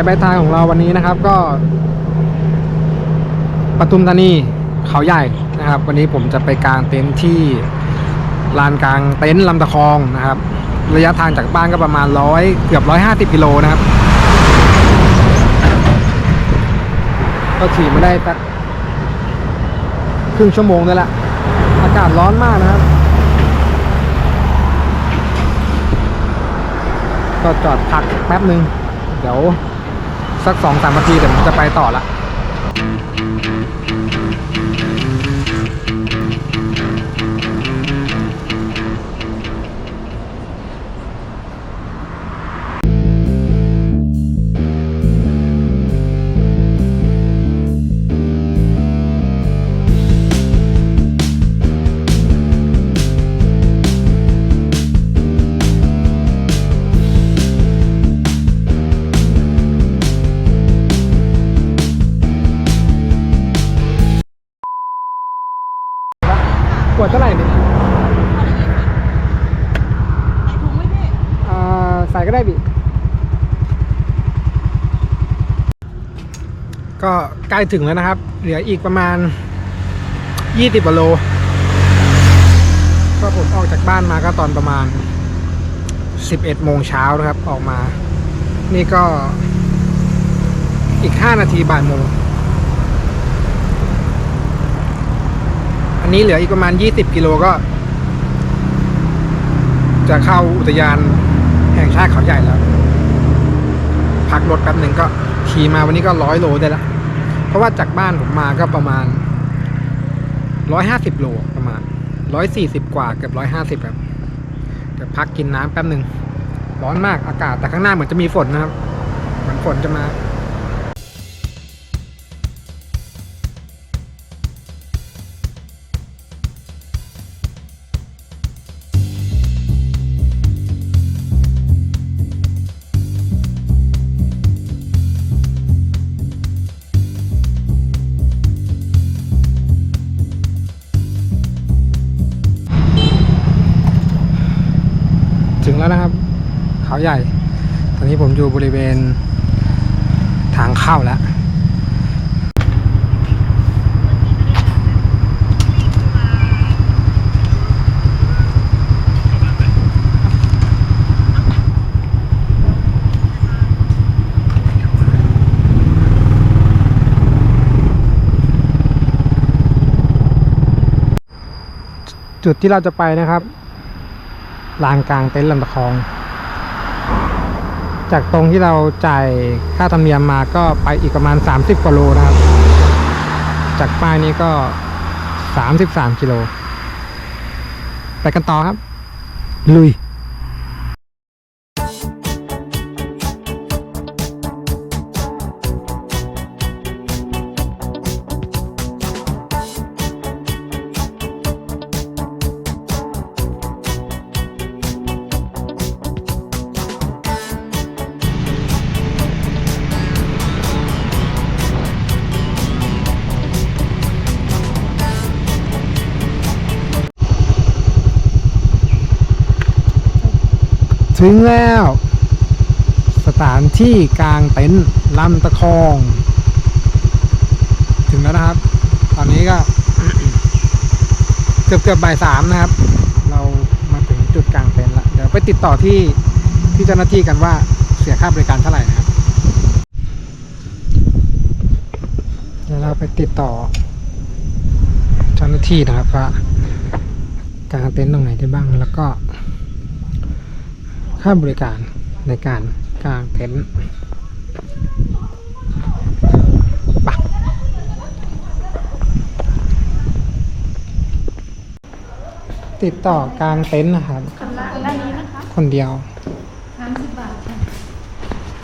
ายปลายทางของเราวันนี้นะครับ ก็ปทุมธานีเขาใหญ่นะครับ วันนี้ผมจะไปกางเต็นท์ที่ลานกลางเต็นท์ลำตะคองนะครับ ระยะทางจากบ้านก็ประมาณร้อยเกือบร้อยห้าสิบกิโลนะครับ ก็ขี่มาได้สักครึ่งชั่วโมงได้ละ อากาศร้อนมากนะครับ ก็จอดพักแป๊บหนึ่งเดี๋ยว สักสองสามนาทีเดี๋ยวผมจะไปต่อละ ล้ถึงแล้วนะครับ เหลืออีกประมาณ 20กิโลก็ผมออกจากบ้านมาก็ตอนประมาณ 11โมงเช้านะครับ ออกมา นี่ก็อีก 5 นาทีบ่ายโมง อันนี้เหลืออีกประมาณ 20 กิโลก็ จะเข้าอุทยานแห่งชาติเขาใหญ่แล้ว พักรถแป๊บหนึ่งก็ขี่มาวันนี้ก็ร้อยโลได้ละ เพราะว่าจากบ้านผมมาก็ประมาณร้อยห้าสิบโลประมาณร้อยสี่สิบกว่าเกือบร้อยห้าสิบครับเดี๋ยวพักกินน้ำแป๊บหนึ่งร้อนมากอากาศแต่ข้างหน้าเหมือนจะมีฝนนะครับ เหมือนฝนจะมา เขาใหญ่ ตอนนี้ผมอยู่บริเวณทางเข้าแล้วจุดที่เราจะไปนะครับ ลานกลางเต็นท์ลำตะคอง จากตรงที่เราจ่ายค่าธรรมเนียมมาก็ไปอีกประมาณ 30กว่าโลนะครับ จากป้ายนี้ก็ 33กิโลไปกันต่อครับ ลุย ถึงแล้ว สถานที่กลางเต็นท์ลำตะคอง ถึงแล้วนะครับ ตอนนี้ก็เกือบเกือบบ่ายสามนะครับ เรามาถึงจุดกลางเต็นท์แล้วเดี๋ยวไปติดต่อที่ที่เจ้าหน้าที่กันว่าเสียค่าบริการเท่าไหร่นะครับเดี๋ยวเราไปติดต่อเจ้าหน้าที่นะครับว่ากางเต็นท์ตรงไหนได้บ้างแล้วก็ ค่าบริการในการกางเต็นท์ไปะติดต่อกางเต็นท์นะครับ ชำระด้านนี้นะคะคนเดียวสามสิบบาทค่ะ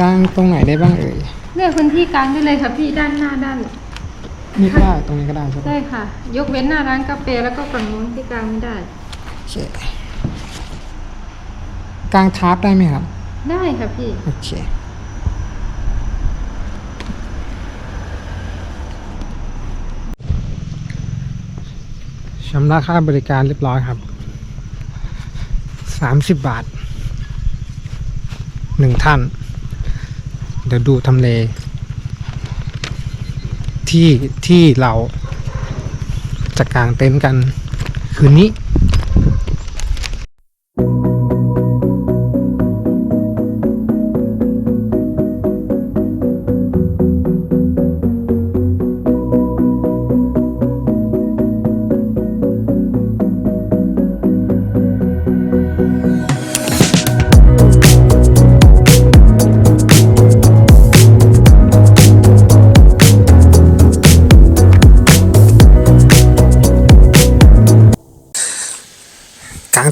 กางตรงไหนได้บ้างเอ่ยเลือกพื้นที่กลางได้เลยค่ะพี่ด้านหน้าด้านนี่ก็ได้ตรงนี้ก็ได้ใช่ไหมได้ค่ะ ยกเว้นหน้าร้านกาแฟแล้วก็ฝั่งนู้นที่กลางไม่ได้ โอเค กางทาร์ปได้ไหมครับ ได้ค่ะพี่ โอเค ชำระค่าบริการเรียบร้อยครับสามสิบบาทหนึ่งท่านเดี๋ยวดี๋ยวดูทำเล ที่ที่เราจะกางเต็นท์กันคืนนี้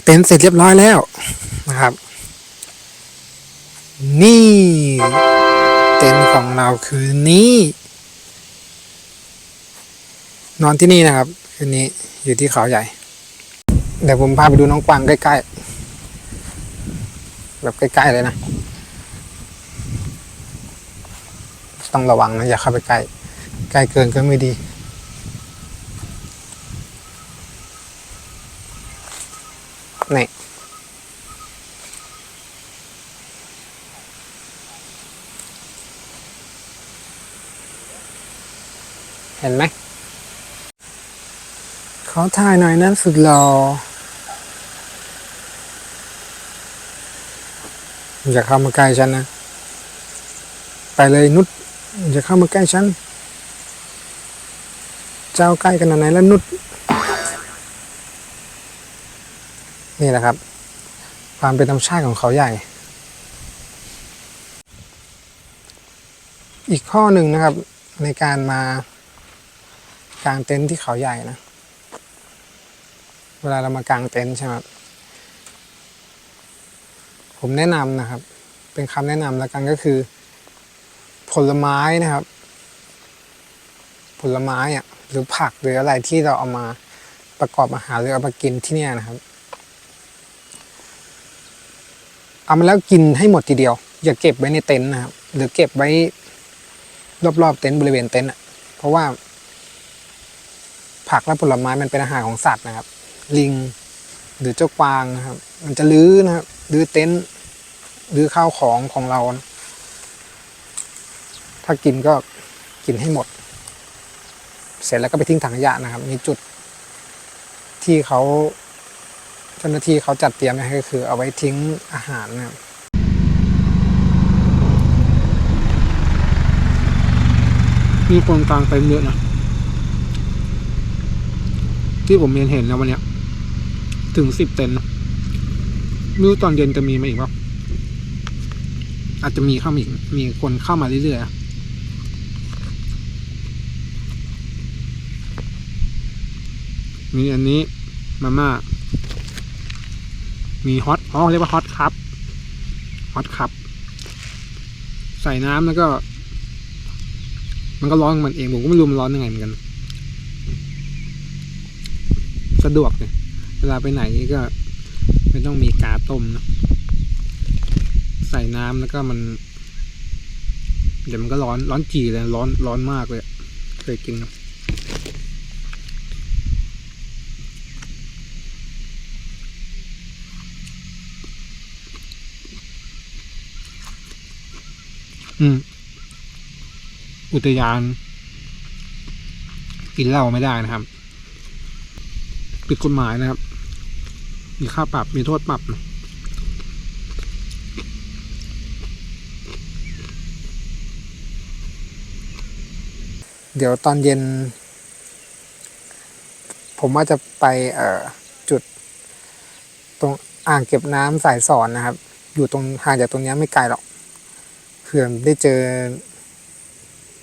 เต็นท์เสร็จเรียบร้อยแล้วนะครับ นี่เต็นท์ของเราคืนนี้ นอนที่นี่นะครับ คืนนี้อยู่ที่เขาใหญ่ เดี๋ยวผมพาไปดูน้องกวางใกล้ๆ แบบใกล้ๆเลยนะ ต้องระวังนะอย่าเข้าไปใกล้ ใกล้เกินก็ไม่ดี นี่เห็นไหมขอถ่ายหน่อยนะสุดหล่ออย่าเข้ามาใกล้ฉันนะ ไปเลยนุชอย่าเข้ามาใกล้ฉัน เจ้าใกล้กันไหนแล้วนุช นี่แหละครับ ความเป็นธรรมชาติของเขาใหญ่ อีกข้อหนึ่งนะครับในการมากางเต็นท์ที่เขาใหญ่นะ เวลาเรามากางเต็นท์ใช่ไหมครับผมแนะนำนะครับ เป็นคำแนะนำแล้วกันก็คือ ผลไม้นะครับ ผลไม้อะหรือผักหรืออะไรที่เราเอามาประกอบอาหารหรือเอามากินที่เนี่ยนะครับ เอามาแล้วกินให้หมดทีเดียว อย่าเก็บไว้ในเต็นท์นะครับหรือเก็บไว้รอบๆเต็นท์บริเวณเต็นท์อะเพราะว่า ผักและผลไม้มันเป็นอาหารของสัตว์นะครับ ลิงหรือเจ้ากวางนะครับ มันจะลื้อนะครับลื้อเต็นท์ลื้อข้าวของของเรานะถ้ากินก็กินให้หมด เสร็จแล้วก็ไปทิ้งถังขยะนะครับ มีจุดที่เขา เจ้าหน้าที่เขาจัดเตรียมไว้ให้ก็คือเอาไว้ทิ้งอาหารนะครับมีคนกลางเต็นท์เยอะนะ ที่ผมเห็นเห็นนะวันเนี้ย ถึงสิบเต็นนะไม่รู้ตอนเย็นจะมีไหมาอีกป่าอาจจะมีเข้ามาอีก มีคนเข้ามาเรื่อยๆมีอันนี้มาม่า มีฮอตอ๋อเรียกว่าฮอตคัพฮอตคัพใส่น้ำแล้วก็ มันก็ร้อนมันเองผมก็ไม่รู้มันร้อนยังไงเหมือนกัน สะดวกเนี่ยเวลาไปไหนก็ ไม่ต้องมีกาต้มนะใส่น้ำแล้วก็มัน เดี๋ยวมันก็ร้อนร้อนจีเลยร้อนร้อนมากเลย เคยกินนะ อุทยาน กินเหล้าไม่ได้นะครับผิดกฎหมายนะครับ มีค่าปรับมีโทษปรับนะเดี๋ยวตอนเย็น ผมว่าจะไปเอ่อจุด ตรงอ่างเก็บน้ำสายสอนนะครับ อยู่ตรงห่างจากตรงนี้ไม่ไกลหรอก ผื่อได้เจอ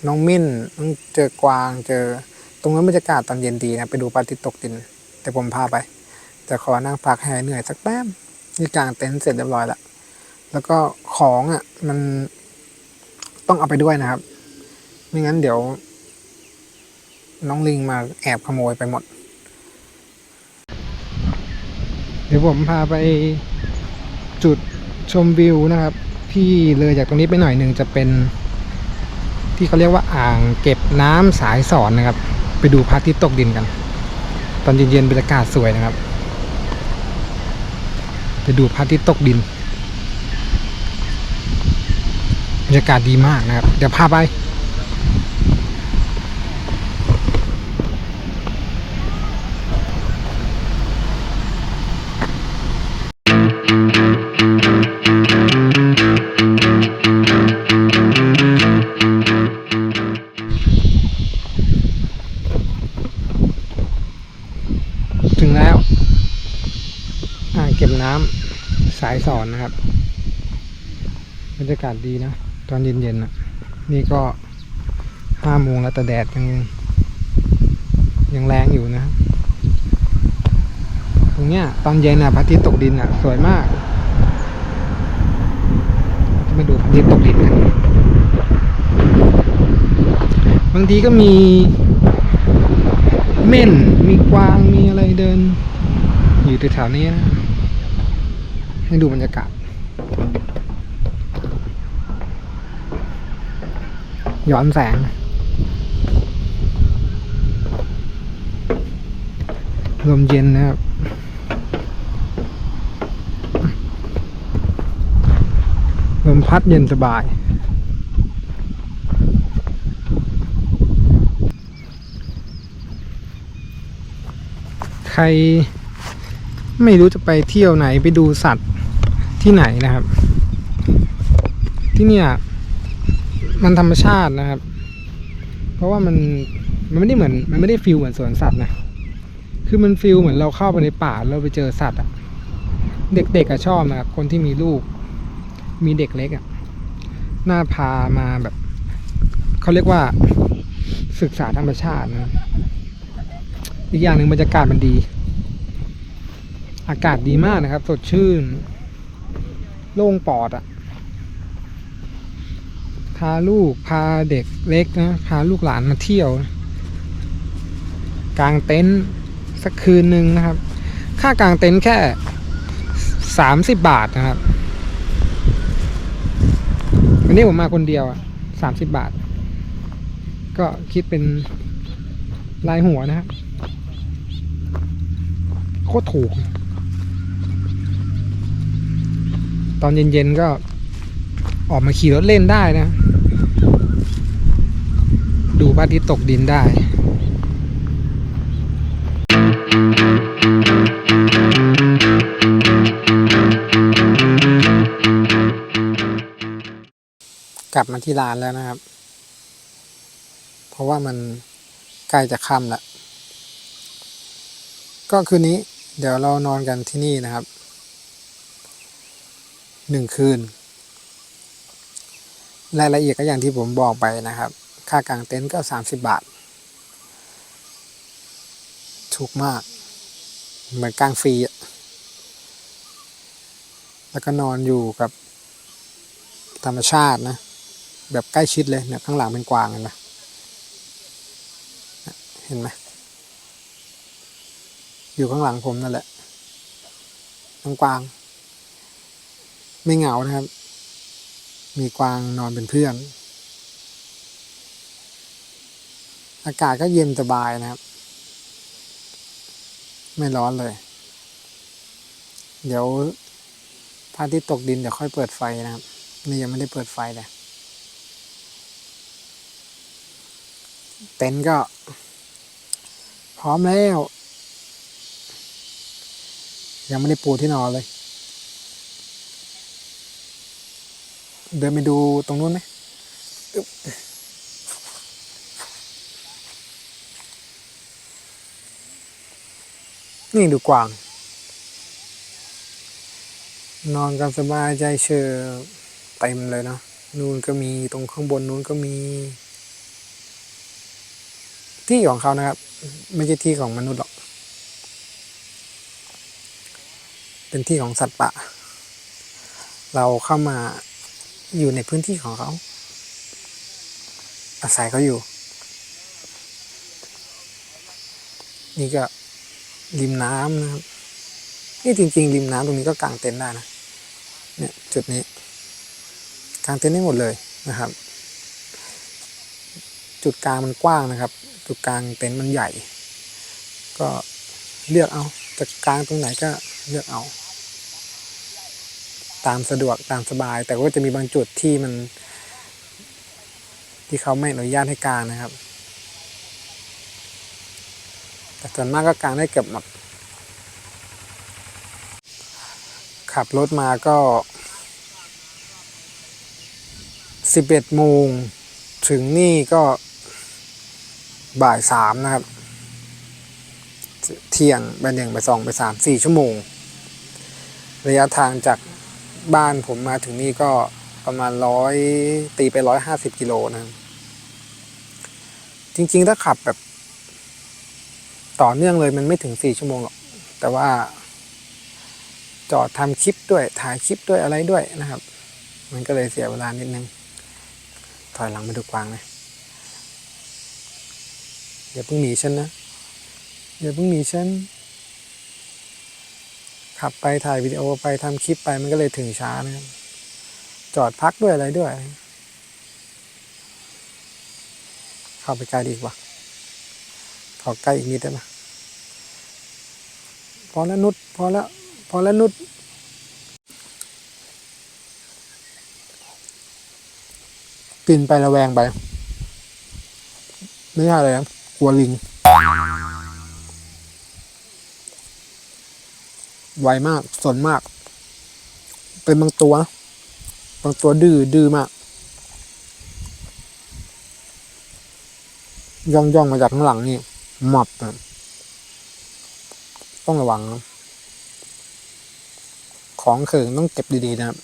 น้องมิ้นต้องเจอกวาง เจอ ตรงนั้นบรรยากาศตอนเย็นดีนะ ไปดูพระอาทิตย์ตกดิน แต่ผมพาไป แต่ขอนั่งพักให้หายเหนื่อยสักแป๊บนี่กางเต็นท์เสร็จเรียบร้อยแล้วแล้วก็ของอะ มันต้องเอาไปด้วยนะครับ ไม่งั้นเดี๋ยว น้องลิงมาแอบขโมยไปหมด เดี๋ยวผมพาไปจุดชมวิวนะครับ ที่เลยจากตรงนี้ไปหน่อยหนึ่งจะเป็น ที่เขาเรียกว่าอ่างเก็บน้ำสายสอนนะครับ ไปดูพระอาทิตย์ตกดินกัน ตอนเย็นๆบรรยากาศสวยนะครับ ไปดูพระอาทิตย์ตกดินบรรยากาศดีมากนะครับ เดี๋ยวพาไปายสอนนะครับ บรรยากาศดีนะ ตอนเย็นๆนะนี่ก็ห้าโมงแล้วแต่แดดยังยังแรงอยู่นะ ตรงเนี้ยตอนเย็นอะพระอาทิตย์ตกดินอะ สวยมากจะมาดูพระอาทิตย์ตกดินกันบางทีก็มีเม่นมีกวางมีอะไรเดิน อยู่แถวๆนี้นะ ให้ดูบรรยากาศ ย้อนแสง ลมเย็นนะครับลมพัดเย็นสบายใครไม่รู้จะไปเที่ยวไหนไปดูสัตว์ ที่ไหนนะครับ ที่เนี่ยมันธรรมชาตินะครับ เพราะว่ามันมันไม่ได้เหมือนมันไม่ได้ฟิลเหมือนสวนสัตว์นะคือมันฟิลเหมือนเราเข้าไปในป่าแล้วเราไปเจอสัตว์อะเด็กๆอะชอบนะครับคนที่มีลูก มีเด็กเล็กอะน่าพามาแบบเขาเรียกว่าศึกษาธรรมชาตินะอีกอย่างหนึ่งบรรยากาศมันดี อากาศดีมากนะครับ สดชื่น โล่งปอดอะพาลูกพาเด็กเล็กนะ พาลูกหลานมาเที่ยวกางเต็นท์สักคืนหนึ่งนะครับ ค่ากางเต็นท์แค่สามสิบบาทนะครับ วันนี้ผมมาคนเดียวอะสามสิบบาท ก็คิดเป็นรายหัวนะครับโคตรถูก ตอนเย็นๆก็ออกมาขี่รถเล่นได้นะ ดูพระอาทิตย์ตกดินได้กลับมาที่ร้านแล้วนะครับ เพราะว่ามันใกล้จะค่ำแล้ว ก็คืนนี้เดี๋ยวเรานอนกันที่นี่นะครับ หนึ่งคืน รายละเอียดก็อย่างที่ผมบอกไปนะครับ ค่ากลางเต็นท์ก็สามสิบบาท ถูกมาก เหมือนกลางฟรีแล้วก็นอนอยู่กับธรรมชาตินะ แบบใกล้ชิดเลยเนี่ยข้างหลังเป็นกวางเห็นไหมเห็นไหมอยู่ข้างหลังผมนั่นแหละน้องกวาง ไม่เหงานะครับ มีกวางนอนเป็นเพื่อน อากาศก็เย็นสบายนะครับ ไม่ร้อนเลย เดี๋ยวพระอาทิตย์ตกดินเดี๋ยวค่อยเปิดไฟนะครับ นี่ยังไม่ได้เปิดไฟเลยเต็นท์ก็ พร้อมแล้ว ยังไม่ได้ปูที่นอนเลย เดินไปดูตรงนู้นไหมนี่ดูกวาง นอนกันสบายใจเชื่อเต็มเลยเนาะนู่นก็มีตรงข้างบนนู้นก็มี ที่ของเขานะครับ ไม่ใช่ที่ของมนุษย์หรอก เป็นที่ของสัตว์ป่า เราเข้ามา อยู่ในพื้นที่ของเขา อาศัยเขาอยู่ นี่ก็ริมน้ำนะครับ นี่จริง ๆ ริมน้ำตรงนี้ก็กางเต็นท์ได้นะ เนี่ยจุดนี้ กางเต็นท์ได้หมดเลยนะครับ จุดกลางมันกว้างนะครับ จุดกลางเต็นท์มันใหญ่ ก็เลือกเอาจะกลางตรงไหนก็เลือกเอา ตามสะดวกตามสบาย แต่ก็จะมีบางจุดที่มัน ที่เขาไม่อนุญาตให้กางนะครับ แต่ส่วนมากก็กางได้เกือบหมดขับรถมาก็สิบเอ็ดโมงถึงนี่ก็บ่ายสามนะครับ เที่ยงไปหนึ่งไปสองไปสามสี่ชั่วโมง ระยะทางจาก บ้านผมมาถึงนี่ก็ประมาณร้อยตีไปร้อยห้าสิบกิโลนะจริง ๆ ถ้าขับแบบ ต่อเนื่องเลยมันไม่ถึงสี่ชั่วโมงหรอก แต่ว่า จอดทำคลิปด้วย ถ่ายคลิปด้วยอะไรด้วยนะครับ มันก็เลยเสียเวลานิดนึง ถอยหลังมาดูกวางเลยอย่าเพิ่งหนีฉันนะอย่าเพิ่งหนีฉัน ขับไปถ่ายวิดีโอไปทำคลิปไปมันก็เลยถึงช้านะครับจอดพักด้วยอะไรด้วย เข้าไปใกล้ดีกว่า ขอใกล้อีกนิดได้ไหมพอแล้วนุดพอแล้วพอแล้วนุดปินไประแวงไป ไม่ใช่อะไรนะกลัวลิง ไวมากสนมาก เป็นบางตัว บางตัวดื้อดื้อมาก ย่องย่องมาจากข้างหลังนี่หมับต้องระวัง ของเขิงต้องเก็บดีๆนะครับ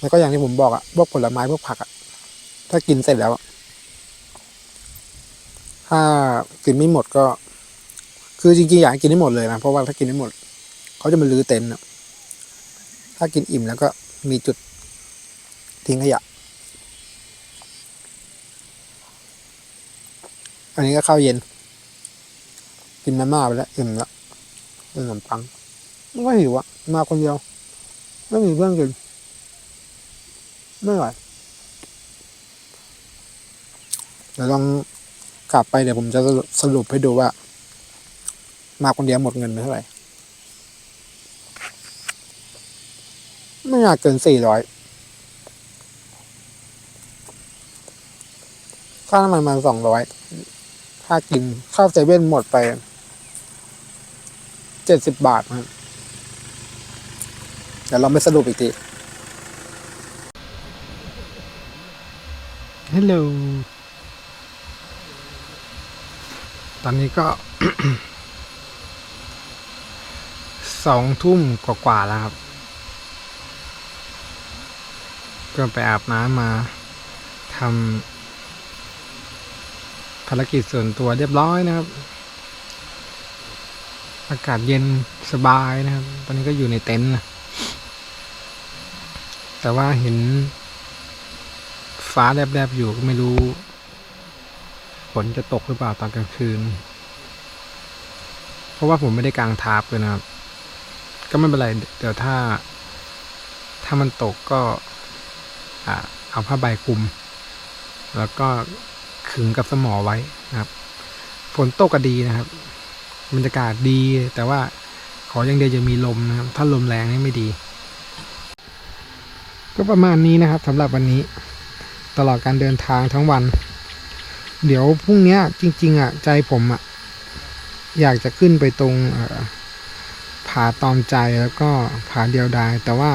แล้วก็อย่างที่ผมบอกอะพวกผลไม้พวกผักอะถ้ากินเสร็จแล้ว ถ้ากินไม่หมดก็ คือจริงๆอยากกินให้หมดเลยนะ เพราะว่าถ้ากินไม่หมด เขาจะมาลื้อเต็นท์ถ้ากินอิ่มแล้วก็มีจุดทิ้งขยะ อันนี้ก็ข้าวเย็น กินมาม่าไปแล้วอิ่มแล้วเป็นขนมปังไม่ค่อยหิวอะมาคนเดียว ไม่มีเพื่อนกินไม่ไหวเดี๋ยวลองกลับไปเดี๋ยวผมจะสรุปให้ดูว่า มาคนเดียวหมดเงินไปเท่าไหร่ ไม่น่าเกินสี่ร้อยค่าน้ำมันมาสองร้อยค่ากินข้าวเซเว่นหมดไปเจ็ดสิบบาทนะครับเดี๋ยวเราไปสรุปอีกที ฮัลโหล ตอนนี้ก็สองทุ่มกว่าๆแล้วครับ ก็ไปอาบน้ำมาทำภารกิจส่วนตัวเรียบร้อยนะครับ อากาศเย็นสบายนะครับ ตอนนี้ก็อยู่ในเต็นท์นะแต่ว่าเห็นฟ้าแลบๆอยู่ก็ไม่รู้ฝนจะตกหรือเปล่าตอนกลางคืน เพราะว่าผมไม่ได้กางทาร์ปเลยนะครับ ก็ไม่เป็นไร เดี๋ยวถ้า ถ้ามันตกก็ เอาผ้าใบคลุม แล้วก็ขึงกับสมอไว้นะครับ ฝนตกก็ดีนะครับบรรยากาศดีแต่ว่าขออย่างเดียวจะมีลมนะครับ ถ้าลมแรงนี่ไม่ดี ก็ประมาณนี้นะครับสำหรับวันนี้ ตลอดการเดินทางทั้งวัน เดี๋ยวพรุ่งนี้จริง ๆอะใจผมอะอยากจะขึ้นไปตรงผาตอมใจแล้วก็ผาเดียวดายแต่ว่า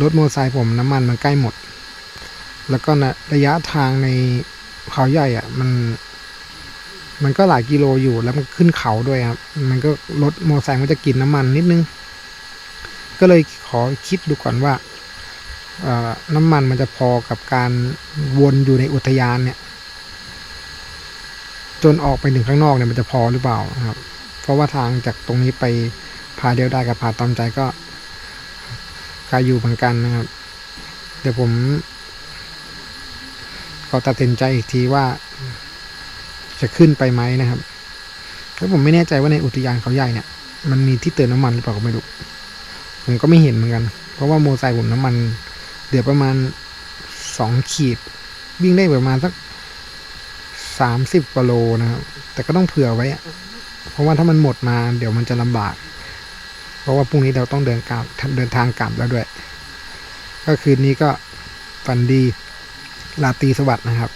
รถมอเตอร์ไซค์ผมน้ำมันมันใกล้หมด แล้วก็นะระยะทางในเขาใหญ่อะ มัน มันก็หลายกิโลอยู่แล้วมันขึ้นเขาด้วยครับ มันก็รถมอเตอร์ไซค์มันจะกินน้ำมันนิดนึง ก็เลยขอคิดดูก่อนว่าน้ำมันมันจะพอกับการวนอยู่ในอุทยานเนี่ย จนออกไปถึงข้างนอกเนี่ยมันจะพอหรือเปล่าครับ เพราะว่าทางจากตรงนี้ไปพาเดียวได้กับพาตอมใจก็ไกลอยู่เหมือนกันนะครับ เดี๋ยวผม ขอตัดสินใจอีกทีว่า จะขึ้นไปไหมนะครับแล้วผมไม่แน่ใจว่าในอุทยานเขาใหญ่เนี่ย มันมีที่เติมน้ำมันหรือเปล่าก็ไม่รู้ผมก็ไม่เห็นเหมือนกัน เพราะว่าโมไซค์ผมน้ำมันเดี๋ยวประมาณสองขีด วิ่งได้ประมาณสักสามสิบกว่าโลนะครับ แต่ก็ต้องเผื่อไว้เพราะว่าถ้ามันหมดมาเดี๋ยวมันจะลำบาก เพราะว่าพรุ่งนี้เราต้องเดินกลับเดินทางกลับแล้วด้วย ก็คืนนี้ก็ฝันดี ลาตรีสวัสดิ์นะครับ